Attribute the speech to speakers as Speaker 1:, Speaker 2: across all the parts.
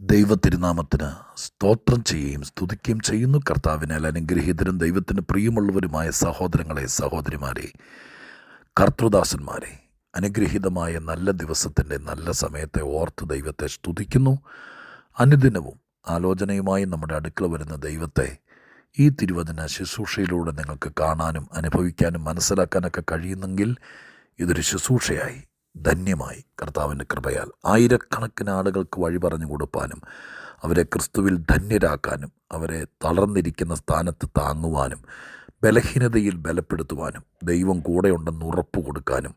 Speaker 1: ദൈവത്തിരുനാമത്തിന് സ്തോത്രം ചെയ്യുകയും സ്തുതിക്കുകയും ചെയ്യുന്നു. കർത്താവിനാൽ അനുഗ്രഹീതരും ദൈവത്തിന് പ്രിയമുള്ളവരുമായ സഹോദരങ്ങളെ സഹോദരിമാരെ കർത്തൃദാസന്മാരെ അനുഗ്രഹീതമായ നല്ല ദിവസത്തിന്റെ നല്ല സമയത്തെ ഓർത്ത് ദൈവത്തെ സ്തുതിക്കുന്നു. അനുദിനവും ആലോചനയുമായി നമ്മുടെ അടുക്കള വരുന്ന ദൈവത്തെ ഈ തിരുവചന ശുശ്രൂഷയിലൂടെ നിങ്ങൾക്ക് കാണാനും അനുഭവിക്കാനും മനസ്സിലാക്കാനൊക്കെ കഴിയുന്നെങ്കിൽ ഇതൊരു ശുശ്രൂഷയായി ധന്യമായി. കർത്താവിന്റെ കൃപയാൽ ആയിരക്കണക്കിന് ആളുകൾക്ക് വഴി പറഞ്ഞു കൊടുപ്പാനും അവരെ ക്രിസ്തുവിൽ ധന്യരാക്കാനും അവരെ തളർന്നിരിക്കുന്ന സ്ഥാനത്ത് താങ്ങുവാനും ബലഹീനതയിൽ ബലപ്പെടുത്തുവാനും ദൈവം കൂടെയുണ്ടെന്ന് ഉറപ്പ് കൊടുക്കാനും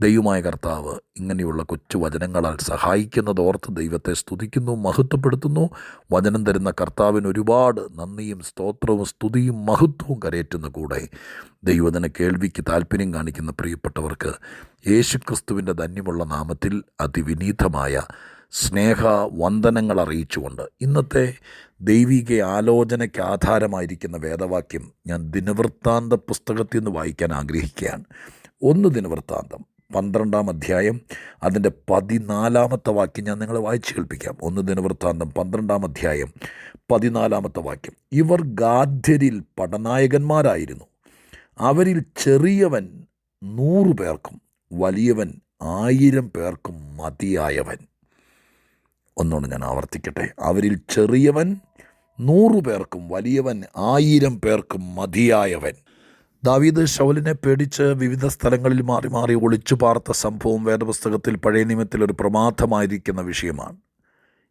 Speaker 1: ദൈവമായ കർത്താവ് ഇങ്ങനെയുള്ള കൊച്ചു വചനങ്ങളാൽ സഹായിക്കുന്നതോർത്ത് ദൈവത്തെ സ്തുതിക്കുന്നു മഹത്വപ്പെടുത്തുന്നു. വചനം തരുന്ന കർത്താവിന് ഒരുപാട് നന്ദിയും സ്തോത്രവും സ്തുതിയും മഹത്വവും കരയേറ്റുന്ന കൂടെ ദൈവത്തിന് കേൾവിക്ക് താല്പര്യം കാണിക്കുന്ന പ്രിയപ്പെട്ടവർക്ക് യേശുക്രിസ്തുവിന്റെ ധന്യമുള്ള നാമത്തിൽ അതിവിനീതമായ സ്നേഹ വന്ദനങ്ങൾ അറിയിച്ചുകൊണ്ട് ഇന്നത്തെ ദൈവിക ആലോചനയ്ക്ക് ആധാരമായിരിക്കുന്ന വേദവാക്യം ഞാൻ ദിനവൃത്താന്ത പുസ്തകത്തിൽ നിന്ന് വായിക്കാൻ ആഗ്രഹിക്കുകയാണ്. ഒന്ന് ദിനവൃത്താന്തം പന്ത്രണ്ടാം അധ്യായം അതിന്റെ പതിനാലാമത്തെ വാക്യം ഞാൻ നിങ്ങളെ വായിച്ചു കേൾപ്പിക്കാം. ഒന്ന് ദിനവൃത്താന്തം പന്ത്രണ്ടാം അധ്യായം പതിനാലാമത്തെ വാക്യം. ഇവർ ഗാധ്യരിൽ പടനായകന്മാരായിരുന്നു. അവരിൽ ചെറിയവൻ നൂറു പേർക്കും വലിയവൻ ആയിരം പേർക്കും മതിയായവൻ. ഒന്നുകൊണ്ട് ഞാൻ ആവർത്തിക്കട്ടെ. അവരിൽ ചെറിയവൻ നൂറു പേർക്കും വലിയവൻ ആയിരം പേർക്കും മതിയായവൻ. ദാവീദ് ഷൗലിനെ പേടിച്ച് വിവിധ സ്ഥലങ്ങളിൽ മാറി മാറി ഒളിച്ചു പാർത്ത സംഭവം വേദപുസ്തകത്തിൽ പഴയ നിയമത്തിൽ ഒരു പ്രമാദമായിരിക്കുന്ന വിഷയമാണ്.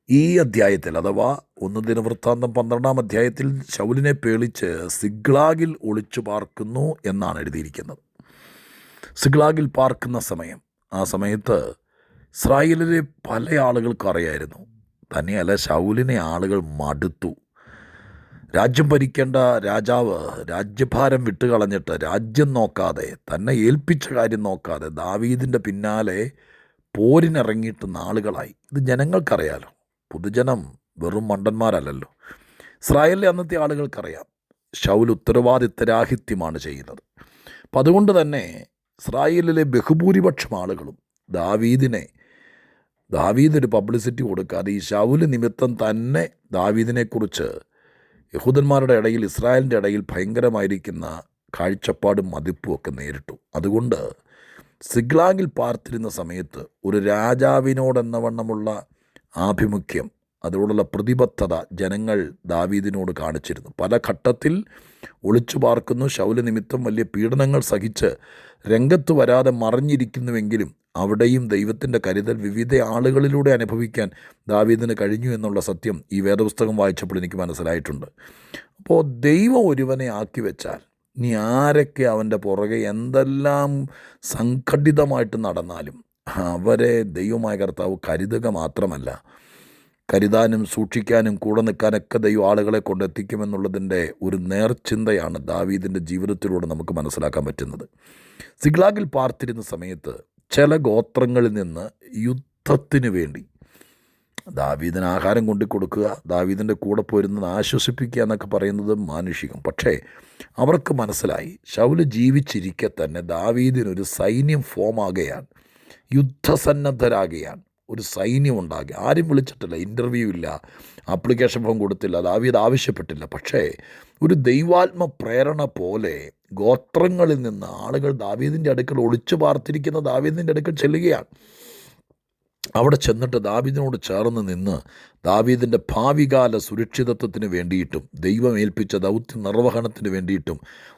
Speaker 1: ഈ അധ്യായത്തിൽ അഥവാ ഒന്ന് ദിനവൃത്താന്തം പന്ത്രണ്ടാം അധ്യായത്തിൽ ഷൗലിനെ പേളിച്ച് സിഗ്ലാഗിൽ ഒളിച്ചു പാർക്കുന്നു എന്നാണ് എഴുതിയിരിക്കുന്നത്. സിഗ്ലാഗിൽ പാർക്കുന്ന സമയം. ആ സമയത്ത് ഇസ്രായേലിലെ പല ആളുകൾക്കും അറിയായിരുന്നു. തന്നെയല്ല ഷൗലിനെ ആളുകൾ മടുത്തു. രാജ്യം ഭരിക്കേണ്ട രാജാവ് രാജ്യഭാരം വിട്ടുകളഞ്ഞിട്ട് രാജ്യം നോക്കാതെ തന്നെ ഏൽപ്പിച്ച കാര്യം നോക്കാതെ ദാവീദിന്റെ പിന്നാലെ പോരിനിറങ്ങിയിട്ട് നാളുകളായി. ഇത് ജനങ്ങൾക്കറിയാലോ. പൊതുജനം വെറും മണ്ടന്മാരല്ലല്ലോ. ഇസ്രായേലിലെ അന്നത്തെ ആളുകൾക്കറിയാം. ഷൗൽ ഉത്തരവാദിത്തരാഹിത്യമാണ് ചെയ്യുന്നത്. അപ്പം അതുകൊണ്ട് തന്നെ ഇസ്രായേലിലെ ബഹുഭൂരിപക്ഷം ആളുകളും ദാവീദിനെ ദാവീദ് ഒരു പബ്ലിസിറ്റി കൊടുക്കാതെ ഈ ഷൗൽ നിമിത്തം തന്നെ ദാവീദിനെക്കുറിച്ച് യഹൂദന്മാരുടെ ഇടയിൽ ഇസ്രായേലിന്റെ ഇടയിൽ ഭയങ്കരമായിരിക്കുന്ന കാഴ്ചപ്പാടും മതിപ്പും ഒക്കെ നേരിട്ടു. അതുകൊണ്ട് സിഗ്ലാഗിൽ പാർത്തിരുന്ന സമയത്ത് ഒരു രാജാവിനോടെന്ന വണ്ണമുള്ള ആഭിമുഖ്യം അതിനോടുള്ള പ്രതിബദ്ധത ജനങ്ങൾ ദാവീദിനോട് കാണിച്ചിരുന്നു. പല ഘട്ടത്തിൽ ഒളിച്ചു പാർക്കുന്നു. ശൗല നിമിത്തം വലിയ പീഡനങ്ങൾ സഹിച്ച് രംഗത്ത് വരാതെ മറിഞ്ഞിരിക്കുന്നുവെങ്കിലും അവിടെയും ദൈവത്തിന്റെ കരുതൽ വിവിധ ആളുകളിലൂടെ അനുഭവിക്കാൻ ദാവീദിന് കഴിഞ്ഞു എന്നുള്ള സത്യം ഈ വേദപുസ്തകം വായിച്ചപ്പോൾ എനിക്ക് മനസ്സിലായിട്ടുണ്ട്. അപ്പോൾ ദൈവം ഒരുവനെ ആക്കി വെച്ചാൽ നീ ആരൊക്കെ അവന്റെ പുറകെ എന്തെല്ലാം സംഘടിതമായിട്ട് നടന്നാലും അവരെ ദൈവമായ കർത്താവ് കരുതുക മാത്രമല്ല. കരുതാനും സൂക്ഷിക്കാനും കൂടെ നിൽക്കാനൊക്കെ ദൈവം ആളുകളെ കൊണ്ടെത്തിക്കുമെന്നുള്ളതിന്റെ ഒരു നേർചിന്തയാണ് ദാവീദിന്റെ ജീവിതത്തിലൂടെ നമുക്ക് മനസ്സിലാക്കാൻ പറ്റുന്നത്. സിഗ്ലാഗിൽ പാർത്തിരുന്ന സമയത്ത് ചില ഗോത്രങ്ങളിൽ നിന്ന് യുദ്ധത്തിന് വേണ്ടി. ദാവീദിന് ആഹാരം കൊണ്ടു കൊടുക്കുക ദാവീദിന്റെ കൂടെ പോരുന്നത് ആശ്വസിപ്പിക്കുക എന്നൊക്കെ പറയുന്നത് മാനുഷികം. പക്ഷേ അവർക്ക് മനസ്സിലായി ശൗൽ ജീവിച്ചിരിക്കെ തന്നെ ദാവീദിനൊരു സൈന്യം ഫോമാകുകയാണ് യുദ്ധസന്നദ്ധരാകുകയാണ് ഒരു സൈന്യം ഉണ്ടാക്കി ആരും വിളിച്ചിട്ടില്ല ഇന്റർവ്യൂ ഇല്ല ആപ്ലിക്കേഷൻ ഫോം കൊടുത്തില്ല ദാവീദ് ആവശ്യപ്പെട്ടില്ല. പക്ഷേ ഒരു ദൈവാത്മ പ്രേരണ പോലെ ഗോത്രങ്ങളിൽ നിന്ന് ആളുകൾ ദാവീദിന്റെ അടുക്കൽ ഒളിച്ചു പാർത്തിരിക്കുന്ന ദാവീദിന്റെ അടുക്കൽ ചെല്ലുകയാണ്. അവിടെ ചെന്നിട്ട് ദാവീദിനോട് ചേർന്ന് നിന്ന് ദാവീദിന്റെ ഭാവികാല സുരക്ഷിതത്വത്തിന് വേണ്ടിയിട്ടും ദൈവം ഏൽപ്പിച്ച ദൗത്യ നിർവഹണത്തിന് വേണ്ടിയിട്ടും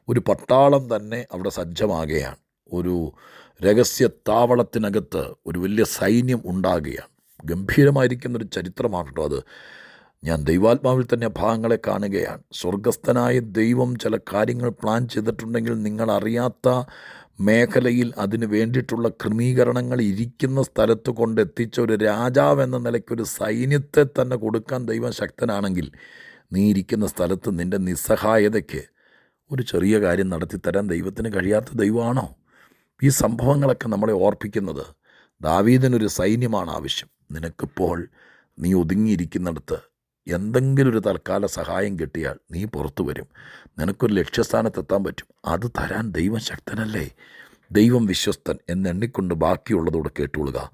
Speaker 1: ഒരു പട്ടാളം തന്നെ അവിടെ സജ്ജമാകുകയാണ്. ഒരു രഹസ്യ താവളത്തിനകത്ത് ഒരു വലിയ സൈന്യം ഉണ്ടാകുകയാണ്. ഗംഭീരമായിരിക്കുന്നൊരു ചരിത്രമാണ് കേട്ടോ അത്. ഞാൻ ദൈവാത്മാവിൽ തന്നെ ഭാഗങ്ങളെ കാണുകയാണ്. സ്വർഗസ്ഥനായ ദൈവം ചില കാര്യങ്ങൾ പ്ലാൻ ചെയ്തിട്ടുണ്ടെങ്കിൽ നിങ്ങൾ അറിയാത്ത മേഖലയിൽ അതിന് വേണ്ടിയിട്ടുള്ള ക്രമീകരണങ്ങൾ ഇരിക്കുന്ന സ്ഥലത്ത് കൊണ്ടെത്തിച്ച ഒരു രാജാവ് എന്ന നിലയ്ക്ക് ഒരു സൈന്യത്തെ തന്നെ കൊടുക്കാൻ ദൈവം ശക്തനാണെങ്കിൽ നീ ഇരിക്കുന്ന സ്ഥലത്ത് നിന്റെ നിസ്സഹായതയ്ക്ക് ഒരു ചെറിയ കാര്യം നടത്തിത്തരാൻ ദൈവത്തിന് കഴിയാത്ത ദൈവമാണോ? ഈ സംഭവങ്ങളൊക്കെ നമ്മളെ ഓർപ്പിക്കുന്നത് ദാവീദിനൊരു സൈന്യമാണ് ആവശ്യം. നിനക്കിപ്പോൾ നീ ഒതുങ്ങിയിരിക്കുന്നിടത്ത് എന്തെങ്കിലും ഒരു തൽക്കാല സഹായം കിട്ടിയാൽ നീ പുറത്തു വരും. നിനക്കൊരു ലക്ഷ്യസ്ഥാനത്തെത്താൻ പറ്റും. അത് തരാൻ ദൈവം ശക്തനല്ലേ? ദൈവം വിശ്വസ്തൻ എന്നെണ്ണിക്കൊണ്ട് ബാക്കിയുള്ളതോടെ കേട്ടുകൊള്ളുക.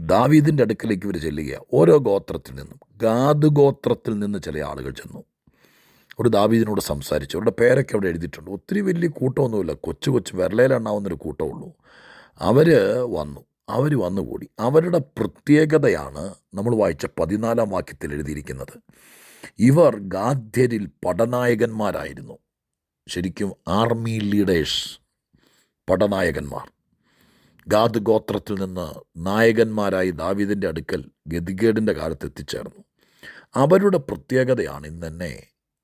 Speaker 1: ദാവീദിന്റെ അടുക്കലേക്ക് ഇവർ ചെല്ലുക ഓരോ ഗോത്രത്തിൽ നിന്നും ഗാദ് ഗോത്രത്തിൽ നിന്ന് ചില ആളുകൾ ചെന്നു. ഒരു ദാവീദിനോട് സംസാരിച്ചു. അവരുടെ പേരൊക്കെ അവിടെ എഴുതിയിട്ടുണ്ട്. ഒത്തിരി വലിയ കൂട്ടമൊന്നുമില്ല. കൊച്ചു കൊച്ചു വിരലയിലെണ്ണാവുന്നൊരു കൂട്ടമുള്ളൂ. അവർ വന്നു. അവർ വന്നുകൂടി. അവരുടെ പ്രത്യേകതയാണ് നമ്മൾ വായിച്ച പതിനാലാം വാക്യത്തിൽ എഴുതിയിരിക്കുന്നത്. ഇവർ ഗാദ്യരിൽ പടനായകന്മാരായിരുന്നു. ശരിക്കും ആർമി ലീഡേഴ്സ് പടനായകന്മാർ. ഗാദ് ഗോത്രത്തിൽ നിന്ന് നായകന്മാരായി ദാവീദിന്റെ അടുക്കൽ ഗതികേടിന്റെ കാലത്ത് എത്തിച്ചേർന്നു. അവരുടെ പ്രത്യേകതയാണ് ഇന്ന്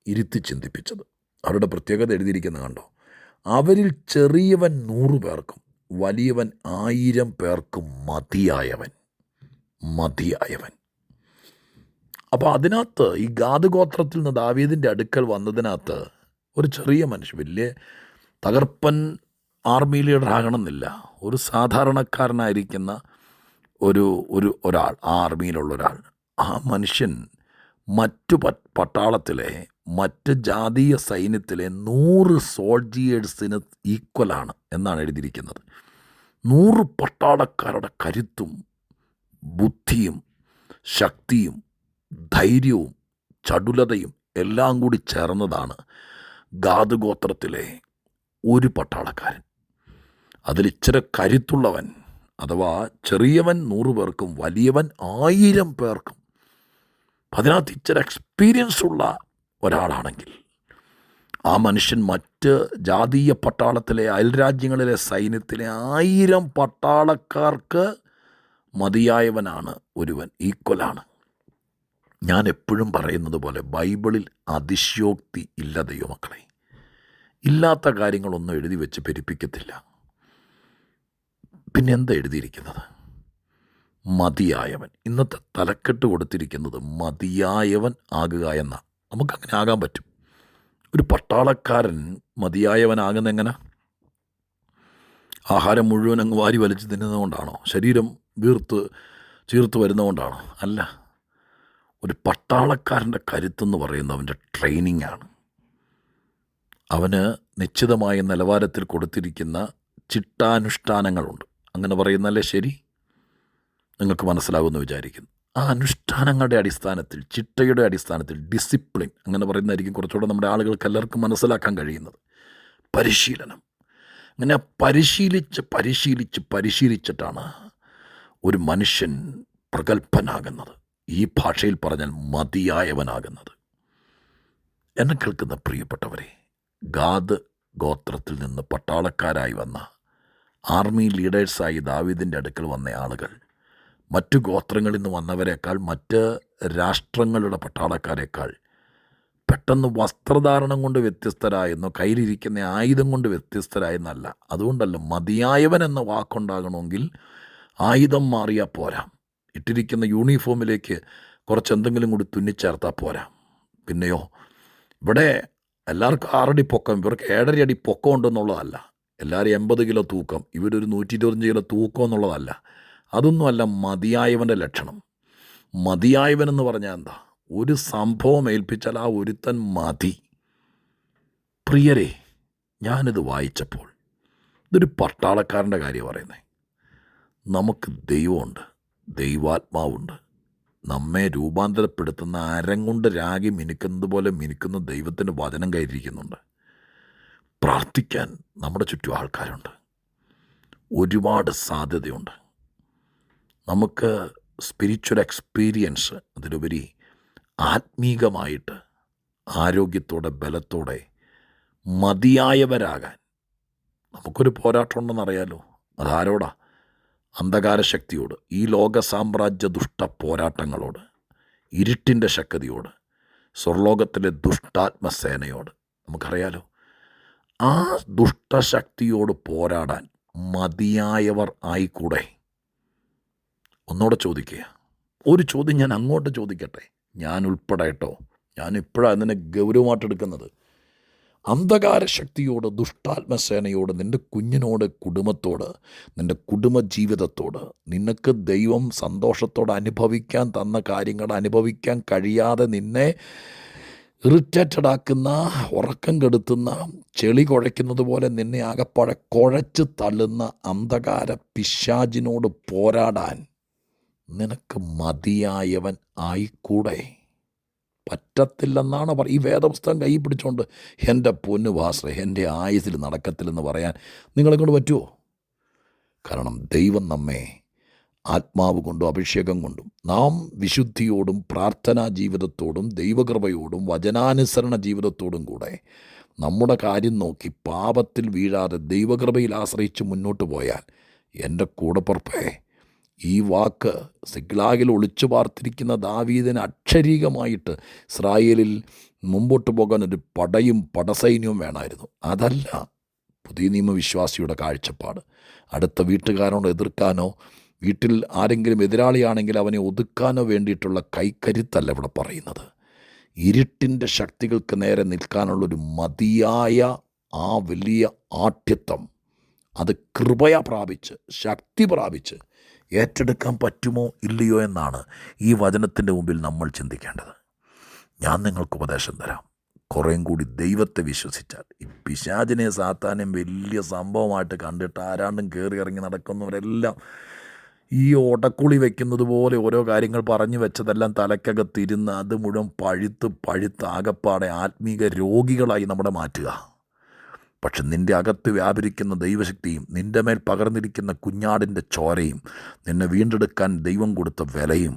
Speaker 1: ഇരുത്തി ചിന്തിപ്പിച്ചത്. അവരുടെ പ്രത്യേകത എഴുതിയിരിക്കുന്ന കണ്ടോ? അവരിൽ ചെറിയവൻ നൂറു പേർക്കും വലിയവൻ ആയിരം പേർക്കും മതിയായവൻ. മതിയായവൻ. അപ്പോൾ അതിനകത്ത് ഈ ഗാദ് ഗോത്രത്തിൽ നിന്ന് ദാവീദിന്റെ അടുക്കൽ വന്നതിനകത്ത് ഒരു ചെറിയ മനുഷ്യൻ വലിയ തകർപ്പൻ ആർമി ലീഡർ ആകണമെന്നില്ല. ഒരു സാധാരണക്കാരനായിരിക്കുന്ന ഒരു ഒരു ഒരാൾ ആ ആർമിയിലുള്ള ഒരാൾ. ആ മനുഷ്യൻ മറ്റു പട്ടാളത്തിലെ മറ്റ് ജാതീയ സൈന്യത്തിലെ നൂറ് സോൾജിയേഴ്സിന് ഈക്വലാണ് എന്നാണ് എഴുതിയിരിക്കുന്നത്. നൂറ് പട്ടാളക്കാരുടെ കരുത്തും ബുദ്ധിയും ശക്തിയും ധൈര്യവും ചടുലതയും എല്ലാം കൂടി ചേർന്നതാണ് ഗാദ് ഗോത്രത്തിലെ ഒരു പട്ടാളക്കാരൻ. അതിലിച്ചിരി കരുത്തുള്ളവൻ അഥവാ ചെറിയവൻ നൂറ് പേർക്കും വലിയവൻ ആയിരം പേർക്കും അതിനകത്ത് ഇച്ചിരി എക്സ്പീരിയൻസ് ഉള്ള ഒരാളാണെങ്കിൽ ആ മനുഷ്യൻ മറ്റ് ജാതീയ പട്ടാളത്തിലെ അയൽരാജ്യങ്ങളിലെ സൈന്യത്തിലെ ആയിരം പട്ടാളക്കാർക്ക് മതിയായവനാണ് ഒരുവൻ ഈക്വലാണ് ഞാൻ എപ്പോഴും പറയുന്നത് പോലെ ബൈബിളിൽ അതിശയോക്തി ഇല്ല ദൈവമക്കളെ. ഇല്ലാത്ത കാര്യങ്ങളൊന്നും എഴുതി വെച്ച് പെരുപ്പിക്കത്തില്ല. പിന്നെന്താ എഴുതിയിരിക്കുന്നത്? മതിയായവൻ. ഇന്നത്തെ തലക്കെട്ട് കൊടുത്തിരിക്കുന്നത് മതിയായവൻ ആകുക എന്ന. നമുക്കങ്ങനെ ആകാൻ പറ്റും. ഒരു പട്ടാളക്കാരൻ മതിയായവനാകുന്ന എങ്ങനെ? ആഹാരം മുഴുവൻ അങ്ങ് വാരി വലിച്ച് തിന്നുന്നതുകൊണ്ടാണോ? ശരീരം വീർത്ത് ചീർത്ത് വരുന്നതുകൊണ്ടാണോ? അല്ല. ഒരു പട്ടാളക്കാരന്റെ കരുത്തെന്ന് പറയുന്നത് അവന്റെ ട്രെയിനിങ് ആണ് അവന് നിശ്ചിതമായ നിലവാരത്തിൽ കൊടുത്തിരിക്കുന്ന ചിട്ടാനുഷ്ഠാനങ്ങളുണ്ട്. അങ്ങനെ പറയുന്നല്ലേ ശരി? നിങ്ങൾക്ക് മനസ്സിലാകുമെന്ന് വിചാരിക്കുന്നു. ആ അനുഷ്ഠാനങ്ങളുടെ അടിസ്ഥാനത്തിൽ ചിട്ടയുടെ അടിസ്ഥാനത്തിൽ ഡിസിപ്ലിൻ അങ്ങനെ പറയുന്നതായിരിക്കും കുറച്ചുകൂടെ നമ്മുടെ ആളുകൾക്ക് എല്ലാവർക്കും മനസ്സിലാക്കാൻ കഴിയുന്നത്. പരിശീലനം. അങ്ങനെ പരിശീലിച്ച് പരിശീലിച്ച് പരിശീലിച്ചിട്ടാണ് ഒരു മനുഷ്യൻ പ്രഗത്ഭനാകുന്നത്. ഈ ഭാഷയിൽ പറഞ്ഞാൽ മതിയായവനാകുന്നത്. എന്നെ കേൾക്കുന്ന പ്രിയപ്പെട്ടവരെ ഗാദ് ഗോത്രത്തിൽ നിന്ന് പട്ടാളക്കാരായി വന്ന ആർമി ലീഡേഴ്സായി ദാവീദിന്റെ അടുക്കൽ വന്ന ആളുകൾ മറ്റു ഗോത്രങ്ങളിൽ നിന്ന് വന്നവരെക്കാൾ മറ്റ് രാഷ്ട്രങ്ങളുടെ പട്ടാളക്കാരെക്കാൾ പെട്ടെന്ന് വസ്ത്രധാരണം കൊണ്ട് വ്യത്യസ്തരായെന്നോ കയ്യിലിരിക്കുന്ന ആയുധം കൊണ്ട് വ്യത്യസ്തരായെന്നല്ല. അതുകൊണ്ടല്ല മതിയായവൻ എന്ന വാക്കുണ്ടാകണമെങ്കിൽ ആയുധം മാറിയാൽ പോരാ. ഇട്ടിരിക്കുന്ന യൂണിഫോമിലേക്ക് കുറച്ച് എന്തെങ്കിലും കൂടി തുന്നിച്ചേർത്താൽ പോരാ. പിന്നെയോ ഇവിടെ എല്ലാവർക്കും ആറടി പൊക്കം ഇവർക്ക് ഏഴര അടി പൊക്കം ഉണ്ടെന്നുള്ളതല്ല. എല്ലാവരും എൺപത് കിലോ തൂക്കം ഇവരൊരു നൂറ്റി ഇരുപത്തഞ്ച് കിലോ തൂക്കം എന്നുള്ളതല്ല. അതൊന്നുമല്ല മതിയായവന്റെ ലക്ഷണം. മതിയായവൻ എന്ന് പറഞ്ഞാൽ എന്താ? ഒരു സംഭവം ഏൽപ്പിച്ചാൽ ആ ഒരുത്തൻ മതി. പ്രിയരെ ഞാനിത് വായിച്ചപ്പോൾ ഇതൊരു പട്ടാളക്കാരന്റെ കാര്യം പറയുന്നത് നമുക്ക് ദൈവമുണ്ട് ദൈവാത്മാവുണ്ട്. നമ്മെ രൂപാന്തരപ്പെടുത്തുന്ന അരം കൊണ്ട് രാഗി മിനുക്കുന്നത് പോലെ മിനുക്കുന്ന ദൈവത്തിന്റെ വചനം കയറിയിരിക്കുന്നുണ്ട് പ്രാർത്ഥിക്കാൻ നമ്മുടെ ചുറ്റും ആൾക്കാരുണ്ട്. ഒരുപാട് സാധ്യതയുണ്ട്. നമുക്ക് സ്പിരിച്വൽ എക്സ്പീരിയൻസ് അതിലുപരി ആത്മീകമായിട്ട് ആരോഗ്യത്തോടെ ബലത്തോടെ മതിയായവരാകാൻ നമുക്കൊരു പോരാട്ടമുണ്ടെന്നറിയാലോ. അതാരോടാ? അന്ധകാര ശക്തിയോട് ഈ ലോക സാമ്രാജ്യ ദുഷ്ട പോരാട്ടങ്ങളോട് ഇരുട്ടിന്റെ ശക്തിയോട് സ്വർലോകത്തിലെ ദുഷ്ടാത്മസേനയോട് നമുക്കറിയാലോ. ആ ദുഷ്ടശക്തിയോട് പോരാടാൻ മതിയായവർ ആയിക്കൂടെ? ഒന്നുകൂടെ ചോദിക്കുക ഒരു ചോദ്യം ഞാൻ അങ്ങോട്ട് ചോദിക്കട്ടെ? ഞാൻ ഉൾപ്പെടെ കേട്ടോ ഞാൻ ഇപ്പോഴാണ് അതിനെ ഗൗരവമായിട്ടെടുക്കുന്നത്. അന്ധകാര ശക്തിയോട് ദുഷ്ടാത്മസേനയോട് നിന്റെ കുഞ്ഞിനോട് കുടുംബത്തോട് നിന്റെ കുടുംബജീവിതത്തോട് നിനക്ക് ദൈവം സന്തോഷത്തോടെ അനുഭവിക്കാൻ തന്ന കാര്യങ്ങൾ അനുഭവിക്കാൻ കഴിയാതെ നിന്നെ ഇറിറ്റേറ്റഡ് ആക്കുന്ന ഉറക്കം കെടുത്തുന്ന ചെളി കുഴയ്ക്കുന്നത് പോലെ നിന്നെ ആകപ്പാടെ കുഴച്ച് തള്ളുന്ന അന്ധകാര പിശാചിനോട് പോരാടാൻ നിനക്ക് മതിയായവൻ ആയിക്കൂടെ? പറ്റത്തില്ലെന്നാണ് പറ ഈ വേദപുസ്തകം കൈ പിടിച്ചുകൊണ്ട് എന്റെ പൊന്നു വാസ്ര എന്റെ ആയുസിൽ നടക്കത്തില്ലെന്ന് പറയാൻ നിങ്ങളെ കൊണ്ട് പറ്റുമോ കാരണം ദൈവം നമ്മെ ആത്മാവ് കൊണ്ടും അഭിഷേകം കൊണ്ടും നാം വിശുദ്ധിയോടും പ്രാർത്ഥനാ ജീവിതത്തോടും ദൈവകൃപയോടും വചനാനുസരണ ജീവിതത്തോടും കൂടെ നമ്മുടെ കാര്യം നോക്കി പാപത്തിൽ വീഴാതെ ദൈവകൃപയിൽ ആശ്രയിച്ച് മുന്നോട്ട് പോയാൽ എന്റെ കൂടപ്പുറപ്പേ ഈ വാക്ക് സിഗ്ലാഗിൽ ഒളിച്ചു പാർത്തിരിക്കുന്ന ദാവീദിന് അക്ഷരീകമായിട്ട് ഇസ്രായേലിൽ മുമ്പോട്ട് പോകാൻ ഒരു പടയും പടസൈന്യവും വേണമായിരുന്നു. അതല്ല പുതിയ നിയമവിശ്വാസിയുടെ കാഴ്ചപ്പാട്. അടുത്ത വീട്ടുകാരോട് എതിർക്കാനോ വീട്ടിൽ ആരെങ്കിലും എതിരാളിയാണെങ്കിൽ അവനെ ഒതുക്കാനോ വേണ്ടിയിട്ടുള്ള കൈക്കരുത്തല്ല ഇവിടെ പറയുന്നത്. ഇരുട്ടിന്റെ ശക്തികൾക്ക് നേരെ നിൽക്കാനുള്ളൊരു മതിയായ ആ വലിയ ആഠ്യത്വം അത് കൃപയ പ്രാപിച്ച് ശക്തി പ്രാപിച്ച് ഏറ്റെടുക്കാൻ പറ്റുമോ ഇല്ലയോ എന്നാണ് ഈ വചനത്തിന്റെ മുമ്പിൽ നമ്മൾ ചിന്തിക്കേണ്ടത്. ഞാൻ നിങ്ങൾക്ക് ഉപദേശം തരാം. കുറേയും കൂടി ദൈവത്തെ വിശ്വസിച്ചാൽ. ഈ പിശാചിനെ സാത്താനെയും വലിയ സംഭവമായിട്ട് കണ്ടിട്ട് ആരാണ്ടും കയറി ഇറങ്ങി നടക്കുന്നവരെല്ലാം ഈ ഓടക്കുളി വെക്കുന്നത് പോലെ ഓരോ കാര്യങ്ങൾ പറഞ്ഞു വെച്ചതെല്ലാം തലക്കകത്തിരുന്ന് അത് മുഴുവൻ പഴുത്ത് പഴുത്ത് ആകപ്പാടെ ആത്മീക രോഗികളായി നമ്മുടെ മാറ്റുക. പക്ഷെ നിന്റെ അകത്ത് വ്യാപരിക്കുന്ന ദൈവശക്തിയും നിന്റെ മേൽ പകർന്നിരിക്കുന്ന കുഞ്ഞാടിന്റെ ചോരയും നിന്നെ വീണ്ടെടുക്കാൻ ദൈവം കൊടുത്ത വിലയും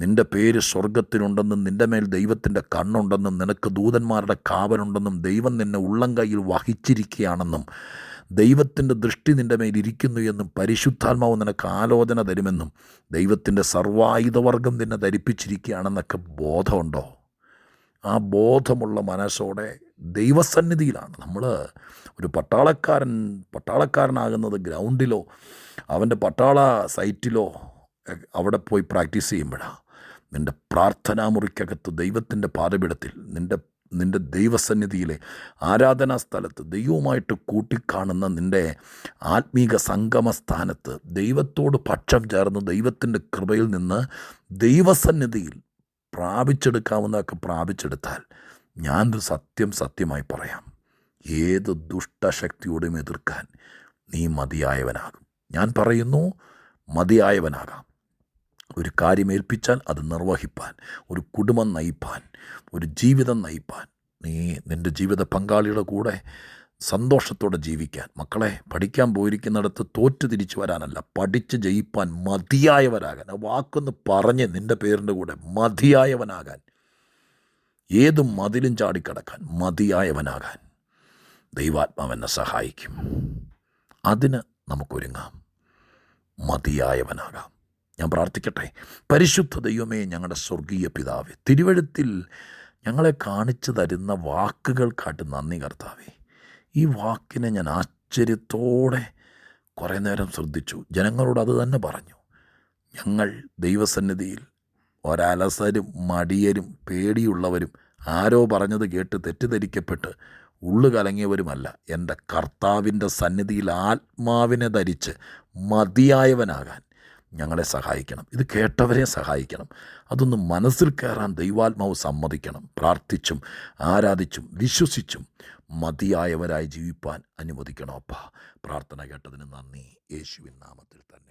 Speaker 1: നിന്റെ പേര് സ്വർഗത്തിനുണ്ടെന്നും നിന്റെ മേൽ ദൈവത്തിന്റെ കണ്ണുണ്ടെന്നും നിനക്ക് ദൂതന്മാരുടെ കാവലുണ്ടെന്നും ദൈവം നിന്നെ ഉള്ളം കയ്യിൽ വഹിച്ചിരിക്കുകയാണെന്നും ദൈവത്തിന്റെ ദൃഷ്ടി നിന്റെ മേൽ ഇരിക്കുന്നു എന്നും പരിശുദ്ധാത്മാവ് നിനക്ക് ആലോചന തരുമെന്നും ദൈവത്തിന്റെ സർവായുധവർഗം നിന്നെ ധരിപ്പിച്ചിരിക്കുകയാണെന്നൊക്കെ ബോധമുണ്ടോ? ആ ബോധമുള്ള മനസ്സോടെ ദൈവസന്നിധിയിലാണ്. നമ്മൾ ഒരു പട്ടാളക്കാരൻ പട്ടാളക്കാരനാകുന്നത് ഗ്രൗണ്ടിലോ അവന്റെ പട്ടാള സൈറ്റിലോ അവിടെ പോയി പ്രാക്ടീസ് ചെയ്യുമ്പോഴാണ് നിന്റെ പ്രാർത്ഥനാ മുറിക്കകത്ത് ദൈവത്തിന്റെ പാതപിടത്തിൽ നിന്റെ നിന്റെ ദൈവസന്നിധിയിലെ ആരാധനാ സ്ഥലത്ത് ദൈവവുമായിട്ട് കൂട്ടിക്കാണുന്ന നിന്റെ ആത്മീക സംഗമ സ്ഥാനത്ത് ദൈവത്തോട് പക്ഷം ചേർന്ന് ദൈവത്തിന്റെ കൃപയിൽ നിന്ന് ദൈവസന്നിധിയിൽ പ്രാപിച്ചെടുക്കാവുന്നതൊക്കെ പ്രാപിച്ചെടുത്താൽ ഞാനൊരു സത്യം സത്യമായി പറയാം. ഏത് ദുഷ്ടശക്തിയോടും എതിർക്കാൻ നീ മതിയായവനാകും. ഞാൻ പറയുന്നു മതിയായവനാകാം. ഒരു കാര്യം ഏൽപ്പിച്ചാൽ അത് നിർവഹിപ്പാൻ ഒരു കുടുംബം നയിപ്പാൻ ഒരു ജീവിതം നയിപ്പാൻ നീ നിന്റെ ജീവിത പങ്കാളിയുടെ കൂടെ സന്തോഷത്തോടെ ജീവിക്കാൻ മക്കളെ പഠിക്കാൻ പോയിരിക്കുന്നിടത്ത് തോറ്റു തിരിച്ചു വരാനല്ല പഠിച്ച് ജയിപ്പാൻ മതിയായവരാകാൻ ആ വാക്കൊന്ന് പറഞ്ഞ് നിന്റെ പേരിന്റെ കൂടെ മതിയായവനാകാൻ. ഏത് മതിലും ചാടിക്കടക്കാൻ മതിയായവനാകാൻ ദൈവാത്മാവെന്നെ സഹായിക്കും. അതിന് നമുക്കൊരുങ്ങാം. മതിയായവനാകാം. ഞാൻ പ്രാർത്ഥിക്കട്ടെ. പരിശുദ്ധ ദൈവമേ ഞങ്ങളുടെ സ്വർഗീയ പിതാവേ തിരുവഴുത്തിൽ ഞങ്ങളെ കാണിച്ചു തരുന്ന വാക്കുകൾക്കാട്ട് നന്ദി കർത്താവേ. ഈ വാക്കിനെ ഞാൻ ആശ്ചര്യത്തോടെ കുറേ നേരം ശ്രദ്ധിച്ചു. ജനങ്ങളോട് അത് തന്നെ പറഞ്ഞു. ഞങ്ങൾ ദൈവസന്നിധിയിൽ ഒരലസരും മടിയരും പേടിയുള്ളവരും ആരോ പറഞ്ഞത് കേട്ട് തെറ്റിദ്ധരിക്കപ്പെട്ട് ഉള്ളു കലങ്ങിയവരുമല്ല എന്റെ കർത്താവിന്റെ സന്നിധിയിൽ ആത്മാവിനെ ധരിച്ച് മതിയായവനാകാൻ ഞങ്ങളെ സഹായിക്കണം. ഇത് കേട്ടവരെ സഹായിക്കണം. അതൊന്ന് മനസ്സിൽ കയറാൻ ദൈവാത്മാവ് സമ്മതിക്കണം. പ്രാർത്ഥിച്ചും ആരാധിച്ചും വിശ്വസിച്ചും മതിയായവരായി ജീവിപ്പാൻ അനുവദിക്കണം. അപ്പ പ്രാർത്ഥന കേട്ടതിന് നന്ദി. യേശുവിൻ നാമത്തിൽ തന്നെ.